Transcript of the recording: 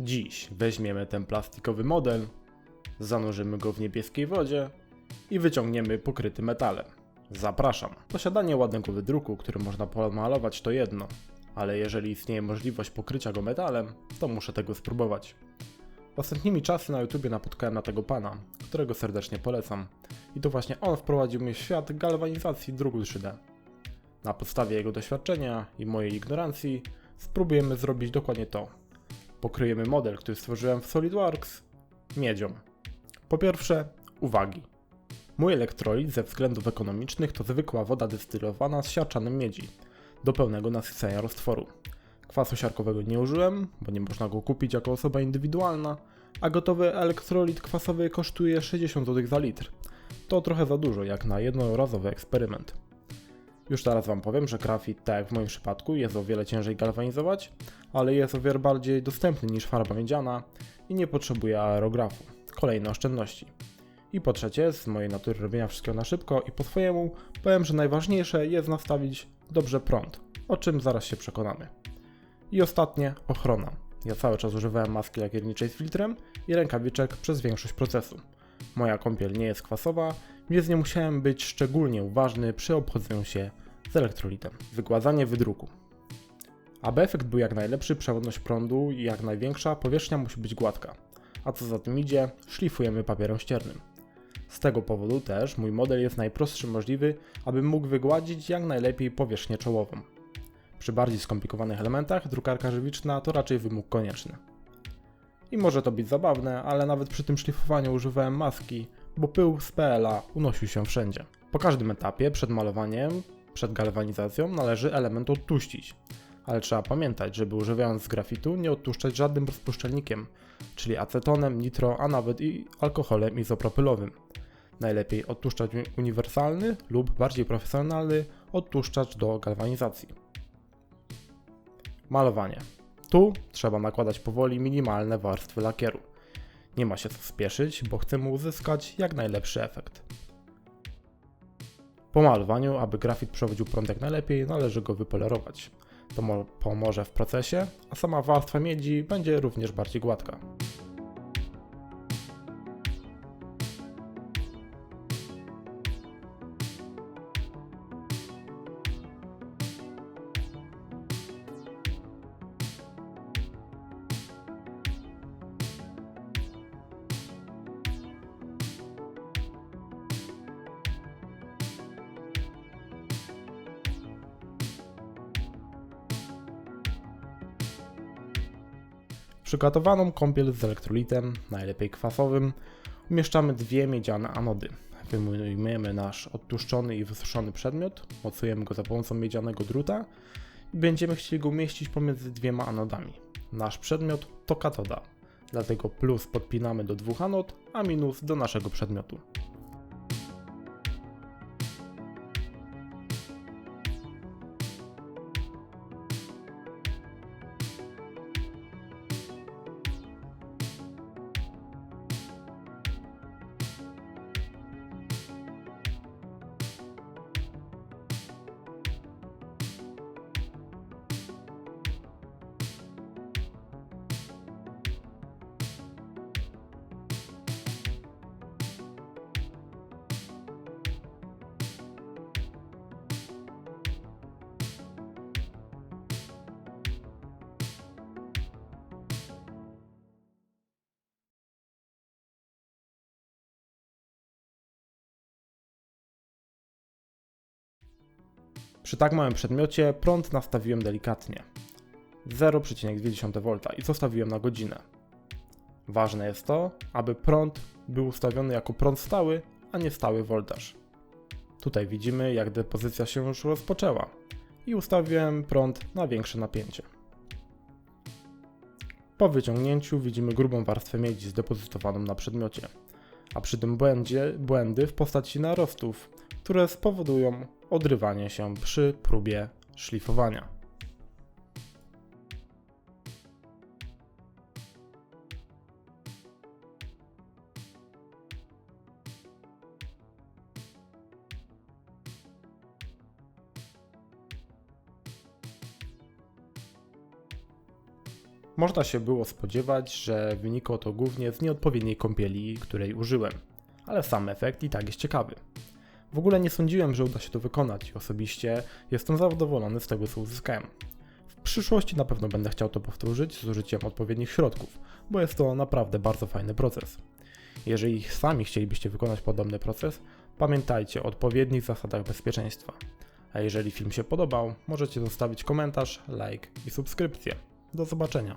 Dziś weźmiemy ten plastikowy model, zanurzymy go w niebieskiej wodzie i wyciągniemy pokryty metalem. Zapraszam. Posiadanie ładnego wydruku, który można pomalować to jedno, ale jeżeli istnieje możliwość pokrycia go metalem, to muszę tego spróbować. Ostatnimi czasy na YouTubie napotkałem na tego pana, którego serdecznie polecam. I to właśnie on wprowadził mnie w świat galwanizacji druku 3D. Na podstawie jego doświadczenia i mojej ignorancji spróbujemy zrobić dokładnie to. Pokryjemy model, który stworzyłem w SolidWorks miedzią. Po pierwsze, uwagi. Mój elektrolit ze względów ekonomicznych to zwykła woda destylowana z siarczanem miedzi do pełnego nasycenia roztworu. Kwasu siarkowego nie użyłem, bo nie można go kupić jako osoba indywidualna, a gotowy elektrolit kwasowy kosztuje 60 zł za litr. To trochę za dużo jak na jednorazowy eksperyment. Już teraz Wam powiem, że grafit, tak jak w moim przypadku, jest o wiele ciężej galwanizować, ale jest o wiele bardziej dostępny niż farba miedziana i nie potrzebuje aerografu. Kolejne oszczędności. I po trzecie, z mojej natury robienia wszystkiego na szybko i po swojemu, powiem, że najważniejsze jest nastawić dobrze prąd, o czym zaraz się przekonamy. I ostatnie, ochrona. Ja cały czas używałem maski lakierniczej z filtrem i rękawiczek przez większość procesu. Moja kąpiel nie jest kwasowa, więc nie musiałem być szczególnie uważny przy obchodzeniu się z elektrolitem. Wykładanie wydruku. Aby efekt był jak najlepszy, przewodność prądu i jak największa, powierzchnia musi być gładka. A co za tym idzie, szlifujemy papierem ściernym. Z tego powodu też mój model jest najprostszy możliwy, aby mógł wygładzić jak najlepiej powierzchnię czołową. Przy bardziej skomplikowanych elementach drukarka żywiczna to raczej wymóg konieczny. I może to być zabawne, ale nawet przy tym szlifowaniu używałem maski, bo pył z PLA unosił się wszędzie. Po każdym etapie przed malowaniem, przed galwanizacją należy element odtuścić. Ale trzeba pamiętać, żeby używając grafitu nie odtłuszczać żadnym rozpuszczalnikiem, czyli acetonem, nitro, a nawet i alkoholem izopropylowym. Najlepiej odtłuszczać uniwersalny lub bardziej profesjonalny odtłuszczacz do galwanizacji. Malowanie. Tu trzeba nakładać powoli minimalne warstwy lakieru. Nie ma się co spieszyć, bo chcemy uzyskać jak najlepszy efekt. Po malowaniu, aby grafit przewodził prąd jak najlepiej, należy go wypolerować. To mo- pomoże w procesie, a sama warstwa miedzi będzie również bardziej gładka. Przygotowaną kąpiel z elektrolitem, najlepiej kwasowym, umieszczamy dwie miedziane anody. Wyjmujemy nasz odtłuszczony i wysuszony przedmiot, mocujemy go za pomocą miedzianego druta i będziemy chcieli go umieścić pomiędzy dwiema anodami. Nasz przedmiot to katoda, dlatego plus podpinamy do dwóch anod, a minus do naszego przedmiotu. Przy tak małym przedmiocie prąd nastawiłem delikatnie 0,2 V i zostawiłem na godzinę. Ważne jest to, aby prąd był ustawiony jako prąd stały, a nie stały voltaż. Tutaj widzimy, jak depozycja się już rozpoczęła i ustawiłem prąd na większe napięcie. Po wyciągnięciu widzimy grubą warstwę miedzi zdepozytowaną na przedmiocie, a przy tym błędzie błędy w postaci narostów, które spowodują odrywanie się przy próbie szlifowania. Można się było spodziewać, że wynikało to głównie z nieodpowiedniej kąpieli, której użyłem, ale sam efekt i tak jest ciekawy. W ogóle nie sądziłem, że uda się to wykonać osobiście jestem zadowolony z tego, co uzyskałem. W przyszłości na pewno będę chciał to powtórzyć z użyciem odpowiednich środków, bo jest to naprawdę bardzo fajny proces. Jeżeli sami chcielibyście wykonać podobny proces, pamiętajcie o odpowiednich zasadach bezpieczeństwa. A jeżeli film się podobał, możecie zostawić komentarz, like i subskrypcję. Do zobaczenia.